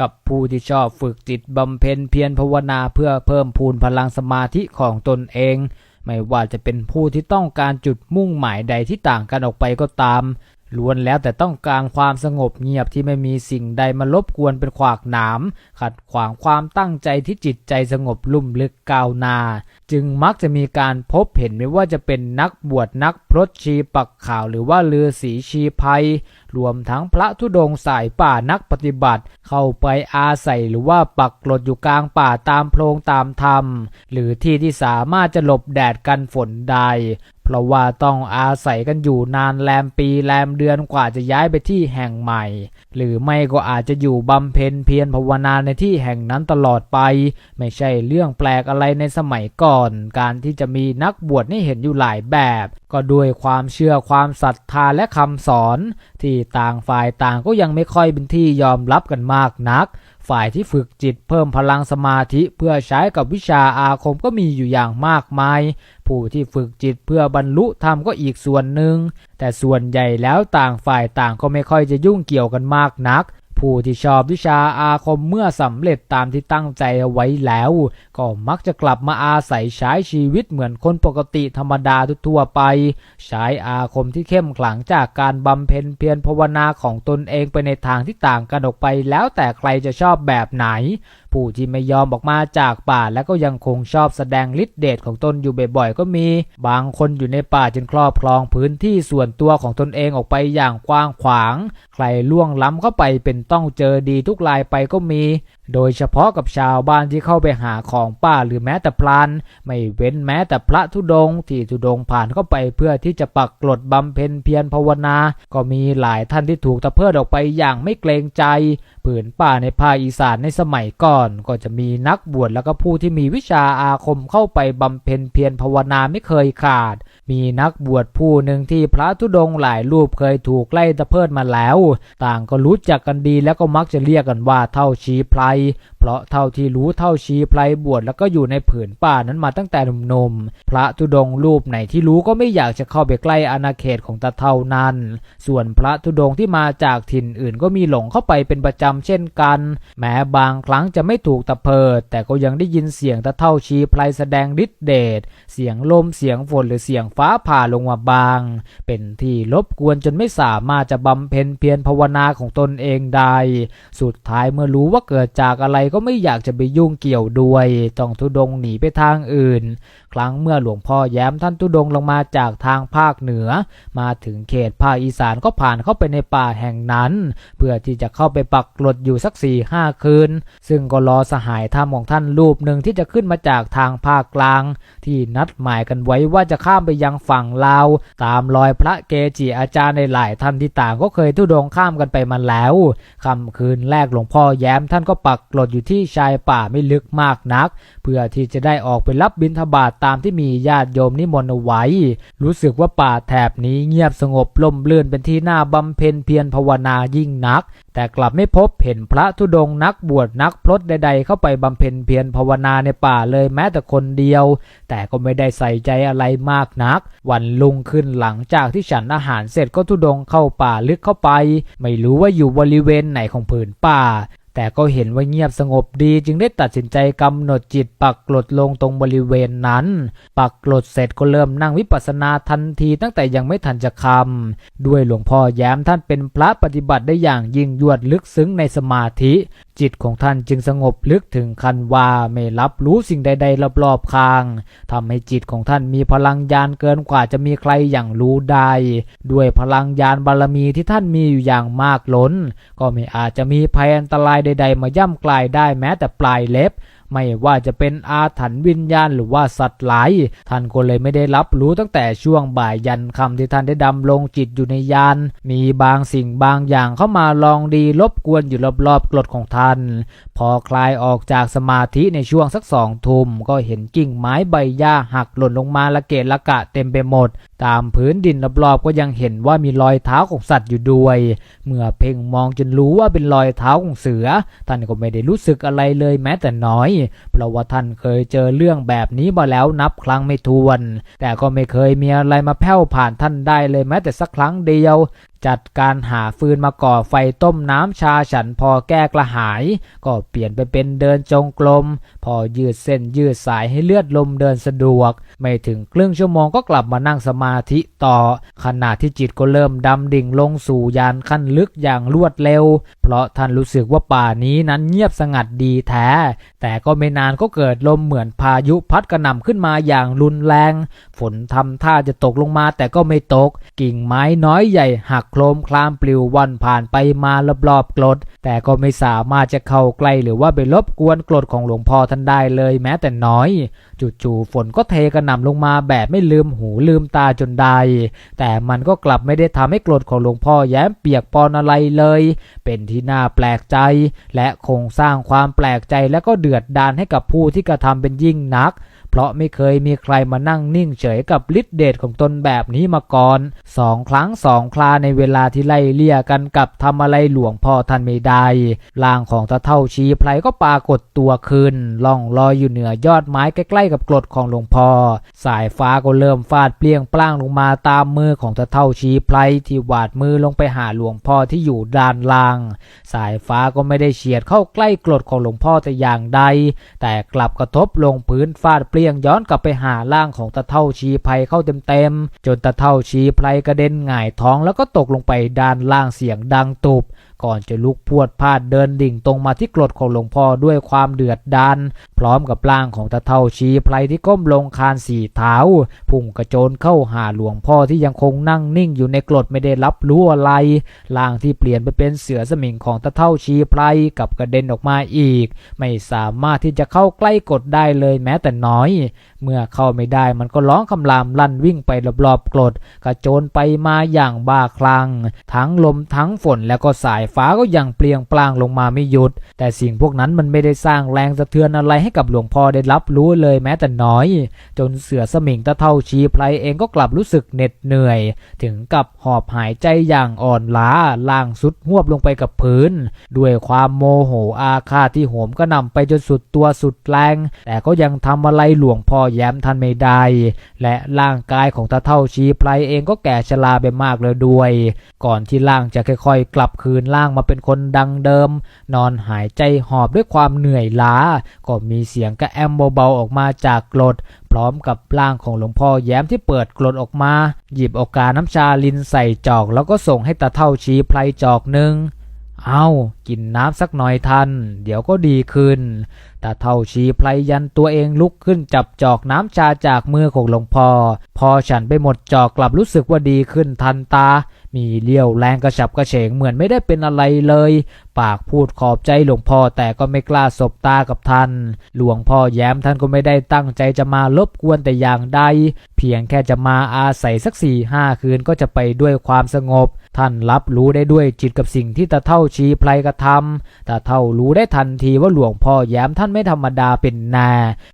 กับผู้ที่ชอบฝึกจิตบำเพ็ญเพียรภาวนาเพื่อเพิ่มพูนพลังสมาธิของตนเอง ไม่ว่าจะเป็นผู้ที่ต้องการจุดมุ่งหมายใดที่ต่างกันออกไปก็ตามล้วนแล้วแต่ต้องการความสงบเงียบที่ไม่มีสิ่งใดมารบกวนเป็นขวากหนาม ขัดขวางความตั้งใจที่จิตใจสงบลุ่มลึกก้าวนา จึงมักจะมีการพบเห็นไม่ว่าจะเป็นนักบวชนักพรตชีปักข่าวหรือว่าเรือสีชีภัย รวมทั้งพระธุดงสายป่านักปฏิบัติ เข้าไปอาศัยหรือว่าปักกลดอยู่กลางป่าตามโพรงตามธรรม หรือที่ที่สามารถจะหลบแดดกันฝนได้ เพราะว่าต้องอาศัยกันอยู่นานแรมปีแรมเดือนกว่าจะย้ายไปที่แห่งใหม่ หรือไม่ก็อาจจะอยู่บำเพ็ญเพียรภาวนาในที่แห่งนั้นตลอดไป ไม่ใช่เรื่องแปลกอะไรในสมัยก่อน การที่จะมีนักบวชให้เห็นอยู่หลายแบบ ก็ด้วยความเชื่อความศรัทธาและคำสอน ที่ต่างฝ่ายต่างก็ยังไม่ค่อยเป็นที่ยอมรับกันมากนัก ฝ่ายที่ฝึกจิตเพิ่มพลังสมาธิเพื่อใช้กับวิชาอาคมก็มีอยู่อย่างมากมาย ผู้ที่ฝึกจิตเพื่อบรรลุธรรมก็อีกส่วนหนึ่ง แต่ส่วนใหญ่แล้วต่างฝ่ายต่างก็ไม่ค่อยจะยุ่งเกี่ยวกันมากนัก ผู้ที่ชอบวิชาอาคมเมื่อสำเร็จตามที่ตั้งใจเอาไว้แล้ว ก็มักจะกลับมาอาศัยใช้ชีวิตเหมือนคนปกติธรรมดาทั่วไป ใช้อาคมที่เข้มขลังจากการบำเพ็ญเพียรภาวนาของตนเองไปในทางที่ต่างกันออกไปแล้วแต่ใครจะชอบแบบไหน ผู้ที่ไม่ยอมออกมาจากป่าและก็ยังคงชอบแสดงฤทธิเดชของตนอยู่บ่อยๆก็มี บางคนอยู่ในป่าจนครอบครองพื้นที่ส่วนตัวของตนเองออกไปอย่างกว้างขวาง ใครล่วงล้ำเข้าไปเป็นต้องเจอดีทุกรายไปก็มี โดยเฉพาะกับชาวบ้านที่เข้าไปหาของป่าหรือแม้แต่พลานไม่เว้นแม้แต่พระธุดงค์ที่ธุดงค์ผ่านเข้าไปเพื่อที่จะปักกลดบำเพ็ญเพียรภาวนา ก็มีหลายท่านที่ถูกตะเพิดออกไปอย่างไม่เกรงใจ ผืนป่าในภาคอีสานในสมัยก่อนก็จะมีนักบวชแล้วก็ผู้ที่มีวิชาอาคมเข้าไปบำเพ็ญเพียรภาวนาไม่เคยขาด มีนักบวชผู้หนึ่งที่พระธุดงหลายรูปเคยถูกไล่ตะเพิดมาแล้ว ต่างก็รู้จักกันดีแล้วก็มักจะเรียกกันว่าเท่าชีไพรเพราะเท่าที่รู้เท่าชีไพรบวชแล้วก็อยู่ในผืนป่านั้นมาตั้งแต่หนุ่มๆพระธุดงรูปไหนที่รู้ก็ไม่อยากจะเข้าไปใกล้อาณาเขตของตาเท่านั้น ส่วนพระธุดงที่มาจากถิ่นอื่นก็มีหลงเข้าไปเป็นประจำเช่นกัน แม้บางครั้งจะไม่ถูกตะเพิด แต่ก็ยังได้ยินเสียงตาเท่าชีไพรแสดงฤทธิเดชเสียงลมเสียงฝนหรือเสียงฟ้าผ่าลงมาบาง เป็นที่รบกวนจนไม่สามารถจะบำเพ็ญเพียรภาวนาของตนเองได้ สุดท้ายเมื่อรู้ว่าเกิดจากอะไรก็ไม่อยากจะไปยุ่งเกี่ยวด้วย ต้องทุดงหนีไปทางอื่น ครั้งเมื่อหลวงพ่อแย้มท่านทุดงลงมาจากทางภาคเหนือ มาถึงเขตภาคอีสานก็ผ่านเข้าไปในป่าแห่งนั้น เพื่อที่จะเข้าไปปักกลดอยู่สักสี่ห้าคืน ซึ่งก็รอสหายธรรมของท่านรูปหนึ่งที่จะขึ้นมาจากทางภาคกลาง ที่นัดหมายกันไว้ว่าจะข้ามไปยังฝั่งลาว ตามรอยพระเกจิอาจารย์ในหลายท่านที่ต่างก็เคยทุดงข้ามกันไปมาแล้วค่ำคืนแรกหลวงพ่อแย้มท่านก็ปักกลดอยู่ที่ชายป่าไม่ลึกมากนัก เพื่อที่จะได้ออกไปรับบิณฑบาตตามที่มีญาติโยมนิมนต์เอาไว้ รู้สึกว่าป่าแถบนี้เงียบสงบล่มลื่นเป็นที่น่าบำเพ็ญเพียรภาวนายิ่งนัก แต่กลับไม่พบเห็นพระธุดงนักบวชนักพรตใด ๆ เข้าไปบำเพ็ญเพียรภาวนาในป่าเลยแม้แต่คนเดียว แต่ก็ไม่ได้ใส่ใจอะไรมากนัก วันลุงขึ้นหลังจากที่ฉันอาหารเสร็จก็ธุดงเข้าป่าลึกเข้าไป ไม่รู้ว่าอยู่บริเวณไหนของผืนป่าแต่ก็เห็นว่าเงียบสงบดีจึงได้ตัดสินใจกำหนดจิตปักกลดลงตรงบริเวณนั้น ปักกลดเสร็จก็เริ่มนั่งวิปัสสนาทันทีตั้งแต่ยังไม่ทันจะคำด้วยหลวงพ่อแย้มท่านเป็นพระปฏิบัติได้อย่างยิ่งยวดลึกซึ้งในสมาธิ จิตของท่านจึงสงบลึกถึงคันว่าไม่รับรู้สิ่งใด ๆ รอบๆข้างทำให้จิตของท่านมีพลังญาณเกินกว่าจะมีใครอย่างรู้ได้ ด้วยพลังญาณบารมีที่ท่านมีอยู่อย่างมากล้น ก็ไม่อาจจะมีภัยอันตรายใด ๆ มาย่ำกลายได้แม้แต่ปลายเล็บ ไม่ว่าจะเป็นอาถรรพ์วิญญาณหรือว่าสัตว์หลาย ท่านก็เลยไม่ได้รับรู้ตั้งแต่ช่วงบ่ายยันคำที่ท่านได้ดำลงจิตอยู่ในยาน มีบางสิ่งบางอย่างเข้ามาลองดีรบกวนอยู่รอบๆกรดของท่าน พอคลายออกจากสมาธิในช่วงสักสองทุ่มก็เห็นกิ่งไม้ใบหญ้าหักหล่นลงมาละเกะละกะเต็มไปหมด ตามพื้นดินรอบๆก็ยังเห็นว่ามีรอยเท้าของสัตว์อยู่ด้วย เมื่อเพ่งมองจนรู้ว่าเป็นรอยเท้าของเสือ ท่านก็ไม่ได้รู้สึกอะไรเลยแม้แต่น้อย เพราะว่าท่านเคยเจอเรื่องแบบนี้มาแล้วนับครั้งไม่ถ้วน แต่ก็ไม่เคยมีอะไรมาแผ่วผ่านท่านได้เลยแม้แต่สักครั้งเดียว จัดการหาฟืนมาก่อไฟต้มน้ำชาฉันพอแก้กระหาย ก็เปลี่ยนไปเป็นเดินจงกรมพอยืดเส้นยืดสายให้เลือดลมเดินสะดวก ไม่ถึงครึ่งชั่วโมงก็กลับมานั่งสมาธิต่อ ขณะที่จิตก็เริ่มดำดิ่งลงสู่ยานขั้นลึกอย่างรวดเร็ว เพราะท่านรู้สึกว่าป่านี้นั้นเงียบสงัดดีแท้ แต่ก็ไม่นานก็เกิดลมเหมือนพายุพัดกระหน่ำขึ้นมาอย่างรุนแรง ฝนทำท่าจะตกลงมาแต่ก็ไม่ตก กิ่งไม้น้อยใหญ่หักครมคลามปลิววันผ่านไปมารอบๆกรดแต่ก็ไม่สามารถจะเข้าใกล้หรือว่าไปรบกวนกรดของหลวงพ่อท่านได้เลยแม้แต่น้อยจู่ๆฝนก็เทกระหน่ำลงมาแบบไม่ลืมหูลืมตาจนได้แต่มันก็กลับไม่ได้ทำให้กรดของหลวงพ่อแย้มเปียกปอนอะไรเลย เป็นที่น่าแปลกใจ และคงสร้างความแปลกใจและก็เดือดดานให้กับผู้ที่กระทำเป็นยิ่งนัก ราะไม่เคยมีใครมานั่งนิ่งเฉยกับฤทธิเดชของตนแบบนี้มาก่อนสองครั้งสองคราในเวลาที่ไล่เลี่ยกันกับทำอะไรหลวงพ่อท่านไม่ได้ร่างของตาเท่าชีไพรก็ปรากฏตัวขึ้นล่องลอยอยู่เหนือยอดไม้ใกล้ๆกับกรดของหลวงพ่อ สายฟ้าก็เริ่มฟาดเปลี่ยงปล้างลงมาตามมือของตาเท่าชีไพรที่หวาดมือลงไปหาหลวงพ่อที่อยู่ด้านล่าง สายฟ้าก็ไม่ได้เฉียดเข้าใกล้กรดของหลวงพ่อแต่อย่างใด แต่กลับกระทบลงพื้นฟาดเปลี่ยงย้อนกลับไปหาร่างของตาเท่าชีไพรเข้าเต็มๆจนตาเท่าชีไพรกระเด็นหงายท้องแล้วก็ตกลงไปด้านล่างเสียงดังตุบ ก่อนจะลุกพวดพลาดเดินดิ่งตรงมาที่กรดของหลวงพ่อด้วยความเดือดดาลพร้อมกับร่างของตาเท่าชีไพรที่ก้มลงคานสี่เท้าพุ่งกระโจนเข้าหาหลวงพ่อที่ยังคงนั่งนิ่งอยู่ในกรดไม่ได้รับรู้อะไรร่างที่เปลี่ยนไปเป็นเสือสมิงของตาเท่าชีไพรกับกระเด็นออกมาอีก ไม่สามารถที่จะเข้าใกล้กรดได้เลยแม้แต่น้อยเมื่อเข้าไม่ได้มันก็ร้องคำรามลั่นวิ่งไปรอบๆกรดกระโจนไปมาอย่างบ้าคลั่งทั้งลมทั้งฝนแล้วก็สายฟ้าก็ยังเปลี่ยงปลางลงมาไม่หยุด แต่สิ่งพวกนั้นมันไม่ได้สร้างแรงสะเทือนอะไรให้กับหลวงพ่อได้รับรู้เลยแม้แต่น้อย จนเสือสมิงตะเท่าชีไพรเองก็กลับรู้สึกเหน็ดเหนื่อย ถึงกับหอบหายใจอย่างอ่อนล้าล่างสุดหวบลงไปกับพื้น ด้วยความโมโหอาฆาตที่โหมก็นำไปจนสุดตัวสุดแรง แต่ก็ยังทำอะไรหลวงพ่อแย้มทันไม่ได้ และร่างกายของตาเท่าชีไพรเองก็แก่ชราไปมากแล้วด้วย ก่อนที่ร่างจะค่อยๆ กลับคืนร่างมาเป็นคนดังเดิม นอนหายใจหอบด้วยความเหนื่อยล้า ก็มีเสียงกระแอมเบาๆออกมาจากกรดพร้อมกับร่างของหลวงพ่อแย้มที่เปิดกรดออกมา หยิบโอกาน้ำชาลินใส่จอก แล้วก็ส่งให้ตาเท่าชีไพรจอกหนึ่ง เอากินน้ำสักหน่อยทัน เดี๋ยวก็ดีขึ้น แต่เท่าชีไพรยันตัวเองลุกขึ้นจับจอกน้ำชาจากมือของหลวงพ่อ พอฉันไปหมดจอกกลับรู้สึกว่าดีขึ้นทันตา มีเลี้ยวแรงกระฉับกระเฉงเหมือนไม่ได้เป็นอะไรเลย ปากพูดขอบใจหลวงพ่อแต่ก็ไม่กล้าสบตากับท่าน หลวงพ่อแย้มท่านก็ไม่ได้ตั้งใจจะมารบกวนแต่อย่างใด เพียงแค่จะมาอาศัยสักสี่ห้าคืนก็จะไปด้วยความสงบ ท่านรับรู้ได้ด้วยจิตกับสิ่งที่ตาเท่าชีไพรกระทำตาเท่ารู้ได้ทันทีว่าหลวงพ่อแย้มท่านไม่ธรรมดาเป็นนา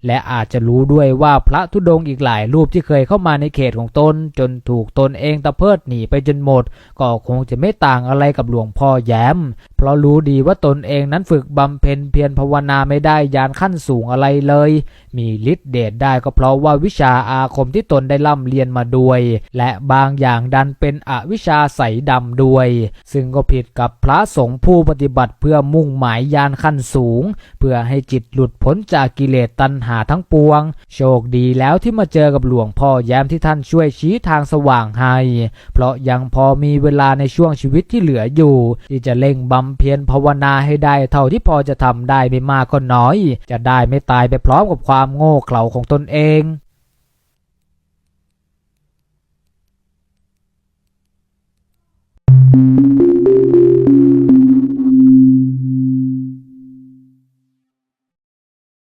และอาจจะรู้ด้วยว่าพระธุดงอีกหลายรูปที่เคยเข้ามาในเขตของตน จนถูกตนเองตะเพิดหนีไปจนหมด ก็คงจะไม่ต่างอะไรกับหลวงพ่อแย้ม เพราะรู้ดีว่าตนเองนั้นฝึกบำเพ็ญเพียรภาวนาไม่ได้ยานขั้นสูงอะไรเลย มีฤทธิ์เดชได้ก็เพราะว่าวิชาอาคมที่ตนได้ร่ำเรียนมาด้วย และบางอย่างดันเป็นอวิชาใสดำด้วย ซึ่งก็ผิดกับพระสงฆ์ผู้ปฏิบัติเพื่อมุ่งหมายยานขั้นสูง เพื่อให้จิตหลุดพ้นจากกิเลสตัณหาทั้งปวง โชคดีแล้วที่มาเจอกับหลวงพ่อแย้มที่ท่านช่วยชี้ทางสว่างให้ เพราะยังพอมีเวลาในช่วงชีวิตที่เหลืออยู่ ที่จะเล่งบำเพ็ญภาวนาให้ได้เท่าที่พอจะทำได้ไม่มากก็น้อย จะได้ไม่ตายไปพร้อมกับความโง่เขลาของตนเอง